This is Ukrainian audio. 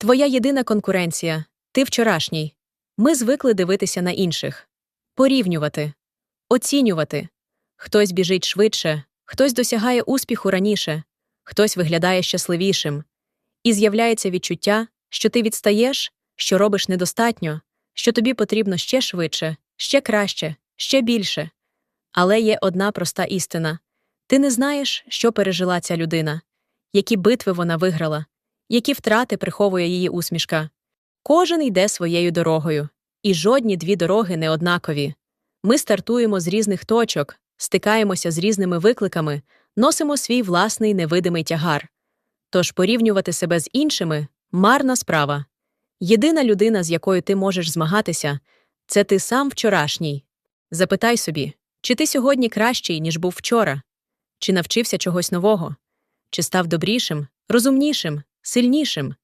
Твоя єдина конкуренція ти вчорашній. Ми звикли дивитися на інших, порівнювати, оцінювати. Хтось біжить швидше, хтось досягає успіху раніше, хтось виглядає щасливішим. І з'являється відчуття, що ти відстаєш, що робиш недостатньо, що тобі потрібно ще швидше, ще краще, ще більше. Але є одна проста істина ти не знаєш, що пережила ця людина, які битви вона виграла, які втрати приховує її усмішка. Кожен йде своєю дорогою, і жодні дві дороги не однакові. Ми стартуємо з різних точок, стикаємося з різними викликами, носимо свій власний невидимий тягар. Тож порівнювати себе з іншими марна справа. Єдина людина, з якою ти можеш змагатися, це ти сам вчорашній. Запитай собі, чи ти сьогодні кращий, ніж був вчора, чи навчився чогось нового, чи став добрішим, розумнішим, сильнішим.